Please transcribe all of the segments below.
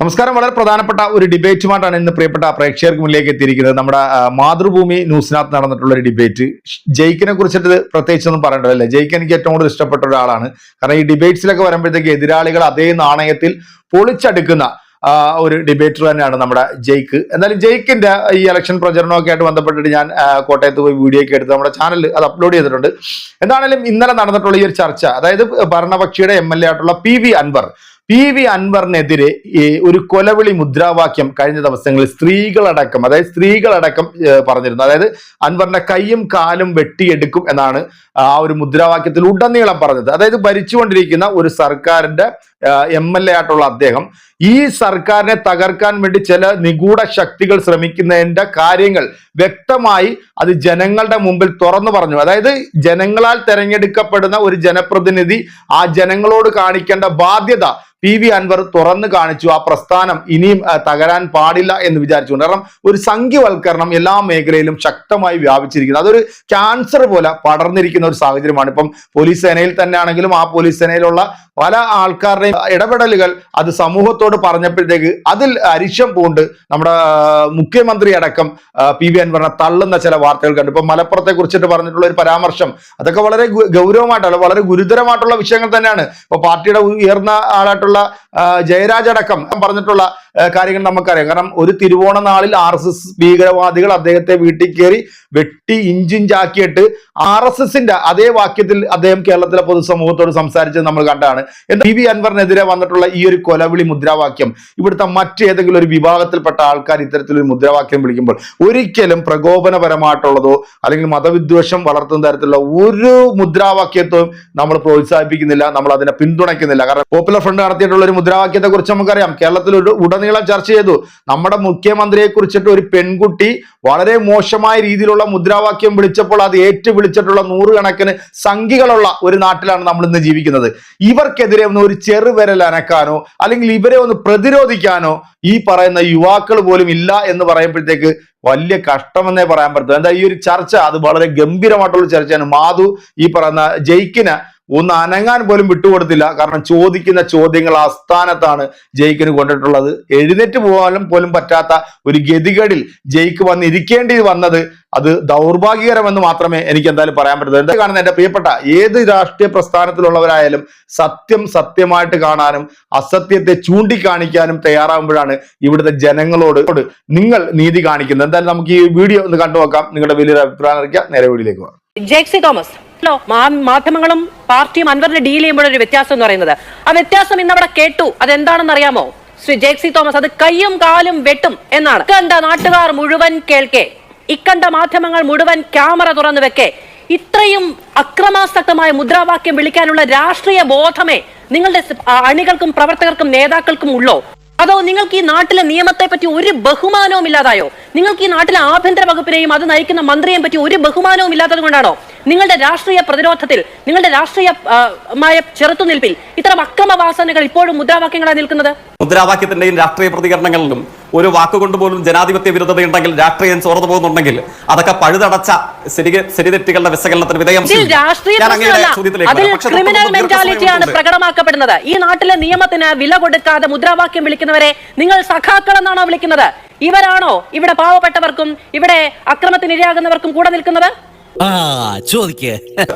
നമസ്കാരം. വളരെ പ്രധാനപ്പെട്ട ഒരു ഡിബേറ്റുമായിട്ടാണ് ഇന്ന് പ്രിയപ്പെട്ട പ്രേക്ഷകർക്ക് മുന്നിലേക്ക് എത്തിയിരിക്കുന്നത്. നമ്മുടെ മാതൃഭൂമി ന്യൂസിനകത്ത് നടന്നിട്ടുള്ള ഒരു ഡിബേറ്റ്. ജയിക്കിനെ കുറിച്ചിട്ട് പ്രത്യേകിച്ചൊന്നും പറയേണ്ടതല്ലേ. ജയിക്ക് എനിക്ക് ഏറ്റവും കൂടുതൽ ഇഷ്ടപ്പെട്ട ഒരാളാണ്. കാരണം ഈ ഡിബേറ്റ്സിലൊക്കെ വരുമ്പോഴത്തേക്ക് എതിരാളികൾ അതേ നാണയത്തിൽ പൊളിച്ചടുക്കുന്ന ഒരു ഡിബേറ്റർ തന്നെയാണ് നമ്മുടെ ജയ്ക്ക്. എന്നാലും ജയ്ക്കിന്റെ ഈ ഇലക്ഷൻ പ്രചരണമൊക്കെ ആയിട്ട് ബന്ധപ്പെട്ടിട്ട് ഞാൻ കോട്ടയത്ത് പോയി വീഡിയോ ഒക്കെ എടുത്ത് നമ്മുടെ ചാനലിൽ അത് അപ്ലോഡ് ചെയ്തിട്ടുണ്ട്. എന്താണെങ്കിലും ഇന്നലെ നടന്നിട്ടുള്ള ഈ ഒരു ചർച്ച അതായത് ഭരണപക്ഷിയുടെ എം എൽ എ ആയിട്ടുള്ള P V Anvar P V അൻവറിനെതിരെ ഒരു കൊലവിളി മുദ്രാവാക്യം കഴിഞ്ഞ ദിവസങ്ങളിൽ സ്ത്രീകളടക്കം അതായത് സ്ത്രീകളടക്കം പറഞ്ഞിരുന്നു. അതായത് അൻവറിന്റെ കൈയും കാലും വെട്ടിയെടുക്കും എന്നാണ് ആ ഒരു മുദ്രാവാക്യത്തിൽ ഉടനീളം പറഞ്ഞത്. അതായത് ഭരിച്ചുകൊണ്ടിരിക്കുന്ന ഒരു സർക്കാരിന്റെ എം എൽ എ ആയിട്ടുള്ള അദ്ദേഹം ഈ സർക്കാരിനെ തകർക്കാൻ വേണ്ടി ചില നിഗൂഢ ശക്തികൾ ശ്രമിക്കുന്നതിന്റെ കാര്യങ്ങൾ വ്യക്തമായി അത് ജനങ്ങളുടെ മുമ്പിൽ തുറന്നു പറഞ്ഞു. അതായത് ജനങ്ങളാൽ തെരഞ്ഞെടുക്കപ്പെടുന്ന ഒരു ജനപ്രതിനിധി ആ ജനങ്ങളോട് കാണിക്കേണ്ട ബാധ്യത പി വി അൻവർ തുറന്നു കാണിച്ചു ആ പ്രസ്ഥാനം ഇനിയും തകരാൻ പാടില്ല എന്ന് വിചാരിച്ചുകൊണ്ട്. കാരണം ഒരു സംഖ്യവൽക്കരണം എല്ലാ മേഖലയിലും ശക്തമായി വ്യാപിച്ചിരിക്കുന്നു. അതൊരു ക്യാൻസർ പോലെ പടർന്നിരിക്കുന്ന ഒരു സാഹചര്യമാണ്. ഇപ്പം പോലീസ് സേനയിൽ തന്നെ ആണെങ്കിലും ആ പോലീസ് സേനയിലുള്ള പല ആൾക്കാരുടെയും ഇടപെടലുകൾ അത് സമൂഹത്തോട് പറഞ്ഞപ്പോഴത്തേക്ക് അതിൽ അരിശം പൂണ്ട് നമ്മുടെ മുഖ്യമന്ത്രി അടക്കം പി വി അൻവറിനെ തള്ളുന്ന ചില വാർത്തകൾ കണ്ടു. ഇപ്പം മലപ്പുറത്തെ കുറിച്ചിട്ട് പറഞ്ഞിട്ടുള്ള ഒരു പരാമർശം. അതൊക്കെ വളരെ ഗൗരവമായിട്ടുള്ള വളരെ ഗുരുതരമായിട്ടുള്ള വിഷയങ്ങൾ തന്നെയാണ്. ഇപ്പൊ പാർട്ടിയുടെ ഉയർന്ന ആളായിട്ടുള്ള ആ, ജയരാജടക്കം പറഞ്ഞിട്ടുള്ള കാര്യങ്ങൾ നമുക്കറിയാം. കാരണം ഒരു തിരുവോണ നാളിൽ ആർ എസ് എസ് ഭീകരവാദികൾ അദ്ദേഹത്തെ വീട്ടിൽ കയറി വെട്ടി ഇഞ്ചിഞ്ചാക്കിയിട്ട് ആർ എസ് എസിന്റെ അതേ വാക്യത്തിൽ അദ്ദേഹം കേരളത്തിലെ പൊതുസമൂഹത്തോട് സംസാരിച്ചത് നമ്മൾ കണ്ടാണ്. എന്താ പി വി അൻവറിനെതിരെ വന്നിട്ടുള്ള ഈ ഒരു കൊലവിളി മുദ്രാവാക്യം ഇവിടുത്തെ മറ്റേതെങ്കിലും ഒരു വിഭാഗത്തിൽപ്പെട്ട ആൾക്കാർ ഇത്തരത്തിലൊരു മുദ്രാവാക്യം വിളിക്കുമ്പോൾ ഒരിക്കലും പ്രകോപനപരമായിട്ടുള്ളതോ അല്ലെങ്കിൽ മതവിദ്വേഷം വളർത്തുന്ന തരത്തിലുള്ള ഒരു മുദ്രാവാക്യത്വം നമ്മൾ പ്രോത്സാഹിപ്പിക്കുന്നില്ല നമ്മൾ അതിനെ പിന്തുണയ്ക്കുന്നില്ല. കാരണം പോപ്പുലർ ഫ്രണ്ട് നടത്തിയിട്ടുള്ള ഒരു മുദ്രാവാക്യത്തെ കുറിച്ച് നമുക്കറിയാം. കേരളത്തിൽ ഒരു ഉടനീളം ചർച്ച ചെയ്തു. നമ്മുടെ മുഖ്യമന്ത്രിയെ കുറിച്ചിട്ട് ഒരു പെൺകുട്ടി വളരെ മോശമായ രീതിയിലുള്ള മുദ്രാവാക്യം വിളിച്ചപ്പോൾ അത് ഏറ്റു വിളിച്ചിട്ടുള്ള നൂറുകണക്കിന് സംഖികളുള്ള ഒരു നാട്ടിലാണ് നമ്മൾ ഇന്ന് ജീവിക്കുന്നത്. ഇവർക്കെതിരെ ഒന്ന് ഒരു ചെറുവിരൽ അനക്കാനോ അല്ലെങ്കിൽ ഇവരെ ഒന്ന് പ്രതിരോധിക്കാനോ ഈ പറയുന്ന യുവാക്കൾ പോലും ഇല്ല എന്ന് പറയുമ്പോഴത്തേക്ക് വലിയ കഷ്ടമെന്നേ പറയാൻ പറ്റും എന്താ ഈ ഒരു ചർച്ച? അത് വളരെ ഗംഭീരമായിട്ടുള്ള ചർച്ചയാണ്. മാധു ഈ പറയുന്ന ജയിക്കിന് ഒന്ന് അനങ്ങാൻ പോലും വിട്ടുകൊടുത്തില്ല. കാരണം ചോദിക്കുന്ന ചോദ്യങ്ങൾ ആസ്ഥാനത്താണ് ജയിക്കിന് കൊണ്ടിട്ടുള്ളത്. എഴുന്നേറ്റ് പോകാനും പോലും പറ്റാത്ത ഒരു ഗതികേടിൽ ജയിക്ക് വന്നിരിക്കേണ്ടി വന്നത് അത് ദൗർഭാഗ്യകരമെന്ന് മാത്രമേ എനിക്ക് എന്തായാലും പറയാൻ പറ്റൂ എന്താ കാണുന്ന എന്റെ പ്രിയപ്പെട്ട ഏത് രാഷ്ട്രീയ പ്രസ്ഥാനത്തിലുള്ളവരായാലും സത്യം സത്യമായിട്ട് കാണാനും അസത്യത്തെ ചൂണ്ടിക്കാണിക്കാനും തയ്യാറാകുമ്പോഴാണ് ഇവിടുത്തെ ജനങ്ങളോട് നിങ്ങൾ നീതി കാണിക്കുന്നത്. എന്തായാലും നമുക്ക് ഈ വീഡിയോ ഒന്ന് കണ്ടു നോക്കാം നിങ്ങളുടെ വലിയൊരു അഭിപ്രായം അറിയിക്കുക. നേരെ വീഡിയോയിലേക്ക് പോകാം. ജേക്സി തോമസ്. മാധ്യമങ്ങളും പാർട്ടിയും അൻവറിനെ ഡീൽ ചെയ്യുമ്പോഴൊരു വ്യത്യാസം എന്ന് പറയുന്നത്. ആ വ്യത്യാസം ഇന്നവിടെ കേട്ടു. അതെന്താണെന്ന് അറിയാമോ ശ്രീ ജേക്സി തോമസ് അത് കയ്യും കാലും വെട്ടും എന്നാണ്. കണ്ട നാട്ടുകാർ മുഴുവൻ കേൾക്കെ. ഇക്കണ്ട മാധ്യമങ്ങൾ മുഴുവൻ ക്യാമറ തുറന്നു വെക്കെ. ഇത്രയും അക്രമാസക്തമായ മുദ്രാവാക്യം വിളിക്കാനുള്ള രാഷ്ട്രീയ ബോധമേ നിങ്ങളുടെ അണികൾക്കും പ്രവർത്തകർക്കും നേതാക്കൾക്കും ഉള്ളോ? അതോ നിങ്ങൾക്ക് ഈ നാട്ടിലെ നിയമത്തെ പറ്റി ഒരു ബഹുമാനവും ഇല്ലാതായോ? നിങ്ങൾക്ക് ഈ നാട്ടിലെ ആഭ്യന്തര വകുപ്പിനെയും അത് നയിക്കുന്ന മന്ത്രിയെയും പറ്റി ഒരു ബഹുമാനവും ഇല്ലാത്തത് കൊണ്ടാണോ? നിങ്ങളുടെ രാഷ്ട്രീയ പ്രതിരോധത്തിൽ നിങ്ങളുടെ രാഷ്ട്രീയ മായ ചെറുത്തുനിൽപ്പിൽ ഇത്തരം അക്രമവാസനകൾ ഇപ്പോഴും മുദ്രാവാക്യങ്ങളായി നിൽക്കുന്നത്? മുദ്രാവാക്യത്തിന്റെയും രാഷ്ട്രീയ പ്രതികരണങ്ങളിലും ഒരു വാക്കുകൊണ്ട് പോലും ജനാധിപത്യ വിരുദ്ധതയുണ്ടെങ്കിൽ രാഷ്ട്രീയം ചോർന്നു പോകുന്നുണ്ടെങ്കിൽ അതൊക്കെ പഴുതടച്ച ശരി ശരിതെറ്റുകളുടെ വിശകലനത്തിന് വിധേയം ക്രിമിനൽ മെന്റാലിറ്റിയാണ് പ്രകടമാക്കപ്പെടുന്നത്. ഈ നാട്ടിലെ നിയമത്തിന് വില കൊടുക്കാതെ മുദ്രാവാക്യം വിളിക്കുന്നവരെ നിങ്ങൾ സഖാക്കൾ എന്നാണോ വിളിക്കുന്നത്? ഇവരാണോ ഇവിടെ പാവപ്പെട്ടവർക്കും ഇവിടെ അക്രമത്തിന് ഇരയാകുന്നവർക്കും കൂടെ നിൽക്കുന്നത്? ചോദിക്കേ.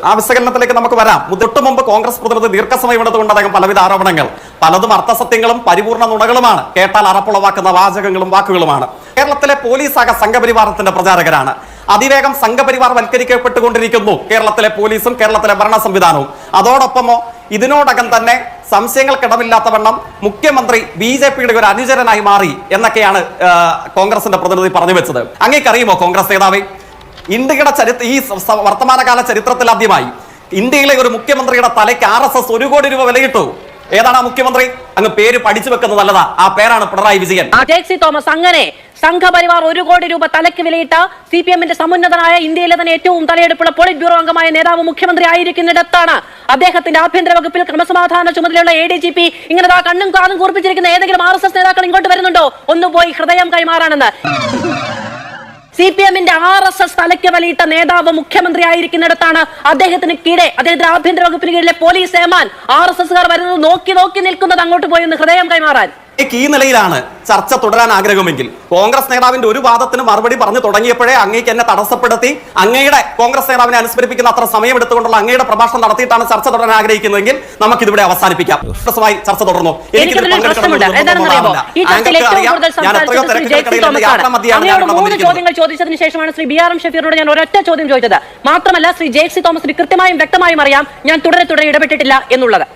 ആ വിശകലനത്തിലേക്ക് നമുക്ക് വരാം. തൊട്ടു മുമ്പ് കോൺഗ്രസ് പ്രതിനിധി ദീർഘസമയം എടുത്തുകൊണ്ട് അദ്ദേഹം പലവിധ ആരോപണങ്ങൾ പലതും അർത്ഥസത്യങ്ങളും പരിപൂർണ നുണകളുമാണ് കേട്ടാൽ അറപ്പുളവാക്കുന്ന വാചകങ്ങളും വാക്കുകളുമാണ്. കേരളത്തിലെ പോലീസ് ആകെ സംഘപരിവാരത്തിന്റെ പ്രചാരകരാണ്. അതിവേഗം സംഘപരിവാർ വൽക്കരിക്കപ്പെട്ടുകൊണ്ടിരിക്കുന്നു കേരളത്തിലെ പോലീസും കേരളത്തിലെ ഭരണ സംവിധാനവും. അതോടൊപ്പമോ ഇതിനോടകം തന്നെ സംശയങ്ങൾക്കിടമില്ലാത്ത വണ്ണം മുഖ്യമന്ത്രി ബി ജെ പിയുടെ ഒരു അനുചരനായി മാറി എന്നൊക്കെയാണ് കോൺഗ്രസിന്റെ പ്രതിനിധി പറഞ്ഞു വെച്ചത്. അങ്ങേക്കറിയുമോ കോൺഗ്രസ് നേതാവേ? ഇന്ത്യയുടെ ചരിത്ര ഈ വർത്തമാനകാല ചരിത്രത്തിൽ ആദ്യമായി ഇന്ത്യയിലെ ഒരു മുഖ്യമന്ത്രിയുടെ തലയ്ക്ക് ആർ എസ് എസ് ഒരു കോടി രൂപ വിലയിട്ടു. ഏതാണ് ആ മുഖ്യമന്ത്രി? അങ്ങ് പേര് പഠിച്ചു വെക്കുന്നത് നല്ലതാ. ആ പേരാണ് പിണറായി വിജയൻ. തോമസ് അങ്ങനെ സംഘപരിവാർ ഒരു കോടി രൂപ തലയ്ക്ക് വിലയിട്ട സി പി എമ്മിന്റെ സമുന്നതനായ ഇന്ത്യയിലെ തന്നെ ഏറ്റവും തലയെടുപ്പുള്ള പോളിറ്റ് ബ്യൂറോ അംഗമായ നേതാവ് മുഖ്യമന്ത്രി ആയിരിക്കുന്നിടത്താണ് അദ്ദേഹത്തിന്റെ ആഭ്യന്തര വകുപ്പിൽ ക്രമസമാധാന ചുമതലയുള്ള എ ഡി ജി പി ഇങ്ങനെ കണ്ണും കാതും കൂർപ്പിച്ചിരിക്കുന്ന ഏതെങ്കിലും ആർ എസ് എസ് നേതാക്കൾ ഇങ്ങോട്ട് വരുന്നുണ്ടോ? ഒന്ന് പോയി ഹൃദയം കൈമാറാണെന്ന് സി പി എമ്മിന്റെ ആർ എസ് എസ് തലയ്ക്ക് വലിയിട്ട നേതാവ് മുഖ്യമന്ത്രി ആയിരിക്കുന്നിടത്താണ് അദ്ദേഹത്തിന് കീഴെ അദ്ദേഹത്തിന്റെ ആഭ്യന്തര വകുപ്പിന് കീഴിലെ പോലീസ് ഏമാൻ ആർ എസ് എസ്കാർ വരുന്നത് നോക്കി നോക്കി നിൽക്കുന്നത് അങ്ങോട്ട് പോയി ഒന്ന് ഹൃദയം കൈമാറാൻ. ഈ നിലയിലാണ് ചർച്ച തുടരാൻ ആഗ്രഹമെങ്കിൽ. കോൺഗ്രസ് നേതാവിന്റെ ഒരു വാദത്തിന് മറുപടി പറഞ്ഞു തുടങ്ങിയപ്പോഴേ അങ്ങേക്ക് എന്നെ തടസ്സപ്പെടുത്തി അങ്ങയുടെ കോൺഗ്രസ് നേതാവിനെ അനുസ്മരിപ്പിക്കുന്ന അത്ര സമയം എടുത്തുകൊണ്ടുള്ള അങ്ങയുടെ പ്രഭാഷണം നടത്തിയിട്ടാണ് ചർച്ച തുടരാൻ ആഗ്രഹിക്കുന്നതെങ്കിൽ നമുക്ക് നമുക്കിതിവിടെ അവസാനിപ്പിക്കാം. പ്രസമായി ചർച്ച തുടർന്നു. എനിക്ക് ചോദിച്ചതിന് ശേഷമാണ് ശ്രീ ബി ആർ എം ഷഫീറിനോട് ഞാൻ ഒരൊറ്റ ചോദ്യം ചോദിച്ചത്. മാത്രമല്ല ശ്രീ ജെ സി തോമസിന് കൃത്യമായും വ്യക്തമായും അറിയാം ഞാൻ തുടരെ തുടരെ ഇടപെട്ടിട്ടില്ല എന്നുള്ളത്.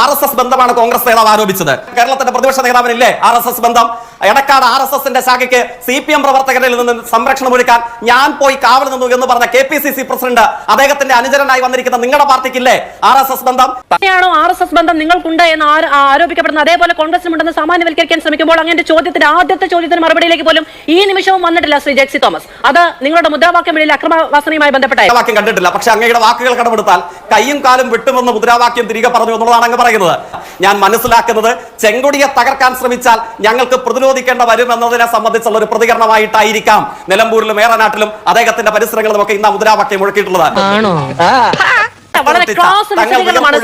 ആർ എസ് എസ് ബന്ധമാണ് കോൺഗ്രസ് നേതാവ് ആരോപിച്ചത്. കേരളത്തിന്റെ പ്രതിപക്ഷ നേതാവിനില്ലേ ആർ എസ് എസ് ബന്ധം? എടക്കാട് ആർ എസ് എസിന്റെ ശാഖയ്ക്ക് സി പി എം പ്രവർത്തകരിൽ നിന്ന് സംരക്ഷണം ഒരുക്കാൻ ഞാൻ പോയി കാവൽ നിന്നു എന്ന് പറഞ്ഞ K P C C president അദ്ദേഹത്തിന്റെ അനുചരനായി വന്നിരിക്കുന്ന നിങ്ങളുടെ പാർട്ടിക്കില്ലേ ആർ എസ് എസ് ബന്ധം? തന്നെയാണോ ആർ എസ് എസ് ബന്ധം നിങ്ങൾക്കുണ്ട് എന്ന് ആരോപിക്കപ്പെടുന്ന അതേപോലെ കോൺഗ്രസിനുണ്ടെന്ന് സാമാന്യവൽക്കരിക്കാൻ ശ്രമിക്കുമ്പോൾ അങ്ങനെ ചോദ്യത്തിന്റെ ആദ്യത്തെ ചോദ്യത്തിന് മറുപടിയിലേക്ക് പോലും ഈ നിമിഷവും വന്നിട്ടില്ല ശ്രീ ജെക്സി തോമസ്. അത് നിങ്ങളുടെ മുദ്രാവാക്യം വെളിയിൽ അക്രമവാസനയുമായി ബന്ധപ്പെട്ട വാക്യം കണ്ടിട്ടില്ല. പക്ഷെ അങ്ങയുടെ വാക്കുകൾ കടമെടുത്താൽ കൈയും കാലും വിട്ടുമെന്ന് മുദ്രാവാക്യം തിരികെ പറഞ്ഞു എന്നുള്ളതാണ് അങ്ങ് പറയുന്നത്. ഞാൻ മനസ്സിലാക്കുന്നത് ചെങ്കൊടിയെ തകർക്കാൻ ശ്രമിച്ചാൽ ഞങ്ങൾക്ക് പ്രതിരോധിക്കേണ്ട വരും എന്നതിനെ സംബന്ധിച്ചുള്ള ഒരു പ്രതികരണമായിട്ടായിരിക്കാം നിലമ്പൂരിലും ഏറനാട്ടിലും അദ്ദേഹത്തിന്റെ പരിസരങ്ങളിലും ഒക്കെ ഇന്ന് മുദ്രാവാക്യം മുഴക്കിയിട്ടുള്ളത് വളരെ വിശദീകരണമാണ്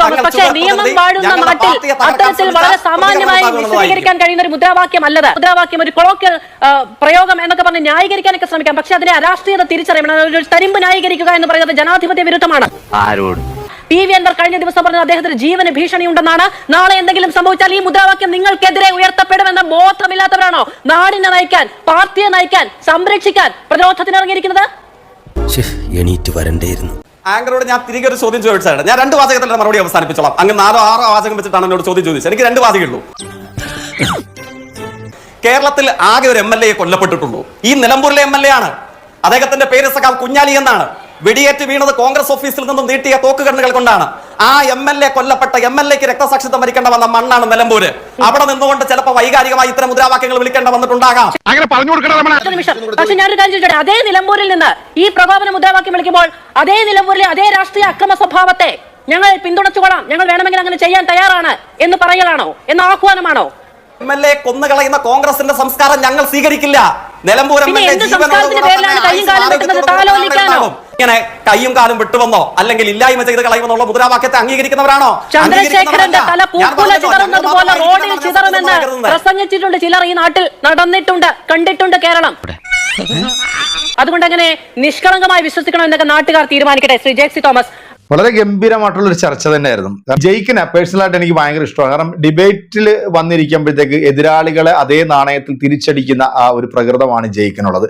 തോമസ്. പക്ഷേ നിയമം വാഴുന്ന നാട്ടിൽ അത്തരത്തിൽ വളരെ ശ്രമിച്ചാൽ സാമാന്യമായി വിശദീകരിക്കാൻ കഴിയുന്ന ഒരു മുദ്രാവാക്യം അല്ലത് മുദ്രാവാക്യം ഒരു കൊളോക്കൽ പ്രയോഗം എന്നൊക്കെ പറഞ്ഞ് ന്യായീകരിക്കാനൊക്കെ ശ്രമിക്കാം. പക്ഷെ അതിനെ അരാഷ്ട്രീയത തിരിച്ചറിയണം. ഒരു തരിമ്പ് ന്യായീകരിക്കുക എന്ന് പറയുന്നത് ജനാധിപത്യ വിരുദ്ധമാണ്. ആരോട്? പി വി അൻവർ കഴിഞ്ഞ ദിവസം പറഞ്ഞത് അദ്ദേഹത്തിന് ജീവന് ഭീഷണിയുണ്ടെന്നാണ്. നാളെ എന്തെങ്കിലും സംഭവിച്ചാൽ ഈ മുദ്രാവാക്യം നിങ്ങൾക്കെതിരെ ഉയർത്തപ്പെടുമെന്ന ബോധമില്ലാത്തവരാണോ? നാടിനെ നയിക്കാൻ പാർട്ടിയെ നയിക്കാൻ സംരക്ഷിക്കാൻ പ്രതിരോധത്തിന് ഇറങ്ങിയിരിക്കുന്നത് എണീറ്റ് വരണ്ടേയിരുന്നു. ആങ്കറോട് ഞാൻ തിരികെ ഒരു ചോദ്യം ചോദിച്ചതാണ്. ഞാൻ രണ്ട് വാചകത്തിൽ മറുപടി അവസാനിപ്പിച്ചോളാം. അങ്ങ് നാലോ ആറോ വാചകം വെച്ചിട്ടാണ് എന്നോട് ചോദ്യം ചോദിച്ചത്. എനിക്ക് രണ്ട് വാചകമേ ഉള്ളൂ കേരളത്തിൽ ആകെ ഒരു എം എൽ എ കൊല്ലപ്പെട്ടിട്ടുള്ളൂ. ഈ നിലമ്പൂരിലെ എം എൽ എ ആണ്. അദ്ദേഹത്തിന്റെ പേര് സഖാവ് കുഞ്ഞാലി എന്നാണ്. വെടിയേറ്റ് വീണത് കോൺഗ്രസ് ഓഫീസിൽ നിന്നും നീട്ടിയ തോക്കുകണ്ണുകൾ കൊണ്ടാണ്. ആ എം എൽ എ കൊല്ലപ്പെട്ട എം എൽ എക്ക് രക്തസാക്ഷിത്വം വരിക്കേണ്ട വന്ന മണ്ണാണ് നിലമ്പൂര്. അവിടെ നിന്നുകൊണ്ട് ചിലപ്പോൾ വൈകാരികമായി ഇത്തരം മുദ്രാവാക്യങ്ങൾ വിളിക്കേണ്ട വന്നിട്ടുണ്ടാകാം. പക്ഷെ ഞാനൊരു കാര്യം ചോദിച്ചോട്ടെ? അതേ നിലമ്പൂരിൽ നിന്ന് ഈ പ്രകോപന മുദ്രാവാക്യം വിളിക്കുമ്പോൾ അതേ നിലമ്പൂരിലെ അതേ രാഷ്ട്രീയ അക്രമ സ്വഭാവത്തെ ഞങ്ങൾ പിന്തുണച്ചുകൊള്ളാം. ഞങ്ങൾ വേണമെങ്കിൽ അങ്ങനെ ചെയ്യാൻ തയ്യാറാണ് എന്ന് പറയലാണോ? എന്ന ആഹ്വാനമാണോ? എം എൽ എ കൊന്നുകളയുന്ന കോൺഗ്രസിന്റെ സംസ്കാരം ഞങ്ങൾ സ്വീകരിക്കില്ല. നിലമ്പൂർ ഇങ്ങനെ കൈയും കാലും വിട്ടുവന്നോ അല്ലെങ്കിൽ ഇല്ലായ്മ ചെയ്ത് കളയുമെന്നുള്ള മുദ്രാവാക്യത്തെ അംഗീകരിക്കുന്നവരാണോ? ചന്ദ്രശേഖരന്റെ തല ഞാൻ പൂക്കുല ചിതറുന്നത് പോലെ റോഡിൽ ചിതറുമെന്ന് പ്രസംഗിച്ചിട്ടുണ്ട്. ചിലർ ഈ നാട്ടിൽ നടന്നിട്ടുണ്ട് കണ്ടിട്ടുണ്ട് കേരളം. അതുകൊണ്ട് അങ്ങനെ നിഷ്കളങ്കമായി വിശ്വസിക്കണം എന്നൊക്കെ നാട്ടുകാർ തീരുമാനിക്കട്ടെ. ശ്രീ ജേക്സി തോമസ്. വളരെ ഗംഭീരമായിട്ടുള്ള ഒരു ചർച്ച തന്നെയായിരുന്നു. ജയിക്കിനെ പേഴ്സണലായിട്ട് എനിക്ക് ഭയങ്കര ഇഷ്ടമാണ്. കാരണം ഡിബേറ്റിൽ വന്നിരിക്കുമ്പോഴത്തേക്ക് എതിരാളികളെ അതേ നാണയത്തിൽ തിരിച്ചടിക്കുന്ന ആ ഒരു പ്രകൃതമാണ് ജയിക്കിനുള്ളത്.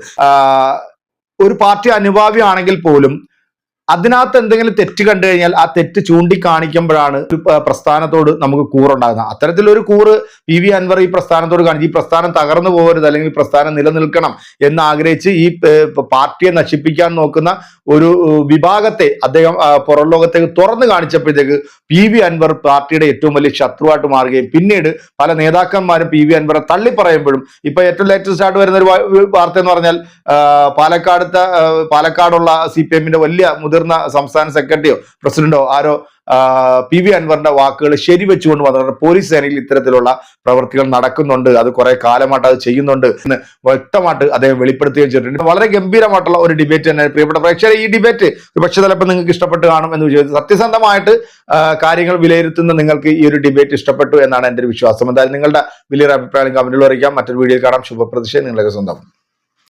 ഒരു പാർട്ടി അനുഭാവിയാണെങ്കിൽ പോലും അതിനകത്ത് എന്തെങ്കിലും തെറ്റ് കണ്ടു കഴിഞ്ഞാൽ ആ തെറ്റ് ചൂണ്ടിക്കാണിക്കുമ്പോഴാണ് ഒരു പ്രസ്ഥാനത്തോട് നമുക്ക് കൂറുണ്ടാകുന്നത്. അത്തരത്തിലൊരു കൂറ് പി വി അൻവർ ഈ പ്രസ്ഥാനത്തോട് കാണിച്ച്. ഈ പ്രസ്ഥാനം തകർന്നു പോകരുത് അല്ലെങ്കിൽ പ്രസ്ഥാനം നിലനിൽക്കണം എന്ന് ആഗ്രഹിച്ച് ഈ പാർട്ടിയെ നശിപ്പിക്കാൻ നോക്കുന്ന ഒരു വിഭാഗത്തെ അദ്ദേഹം പുറം ലോകത്തേക്ക് തുറന്നു കാണിച്ചപ്പോഴത്തേക്ക് പി വി അൻവർ പാർട്ടിയുടെ ഏറ്റവും വലിയ ശത്രുവായിട്ട് മാറുകയും പിന്നീട് പല നേതാക്കന്മാരും പി വി അൻവറെ തള്ളിപ്പറയുമ്പോഴും ഇപ്പൊ ഏറ്റവും ലേറ്റസ്റ്റ് ആയിട്ട് വരുന്ന ഒരു വാർത്ത എന്ന് പറഞ്ഞാൽ പാലക്കാട് പാലക്കാടത്തെ പാലക്കാടുള്ള സി പി എമ്മിന്റെ വലിയ മുതിർന്ന സംസ്ഥാന സെക്രട്ടറിയോ പ്രസിഡന്റോ ആരോ പി വി അൻവറിന്റെ വാക്കുകൾ ശരിവെച്ചുകൊണ്ട് വന്നിട്ടുണ്ട് പോലീസ് സേനയിൽ ഇത്തരത്തിലുള്ള പ്രവൃത്തികൾ നടക്കുന്നുണ്ട്. അത് കുറെ കാലമായിട്ട് അത് ചെയ്യുന്നുണ്ട് എന്ന് വ്യക്തമായിട്ട് അദ്ദേഹം വെളിപ്പെടുത്തുകയും ചെയ്തിട്ടുണ്ട്. വളരെ ഗംഭീരമായിട്ടുള്ള ഒരു ഡിബേറ്റ് തന്നെ പ്രിയപ്പെട്ട പ്രേക്ഷകരെ ഈ ഡിബേറ്റ് വിപക്ഷ തലപ്പം നിങ്ങൾക്ക് ഇഷ്ടപ്പെട്ട് കാണും എന്ന് വിചാരിച്ചു സത്യസന്ധമായിട്ട് കാര്യങ്ങൾ വിലയിരുത്തുന്ന നിങ്ങൾക്ക് ഈ ഒരു ഡിബേറ്റ് ഇഷ്ടപ്പെട്ടു എന്നാണ് എന്റെ ഒരു വിശ്വാസം. എന്തായാലും നിങ്ങളുടെ വലിയൊരു അഭിപ്രായം കമന്റിൽ അറിയിക്കാം. മറ്റൊരു വീഡിയോയിൽ കാണാം. ശുഭപ്രതിഷേധം നിങ്ങളൊക്കെ സ്വന്തം.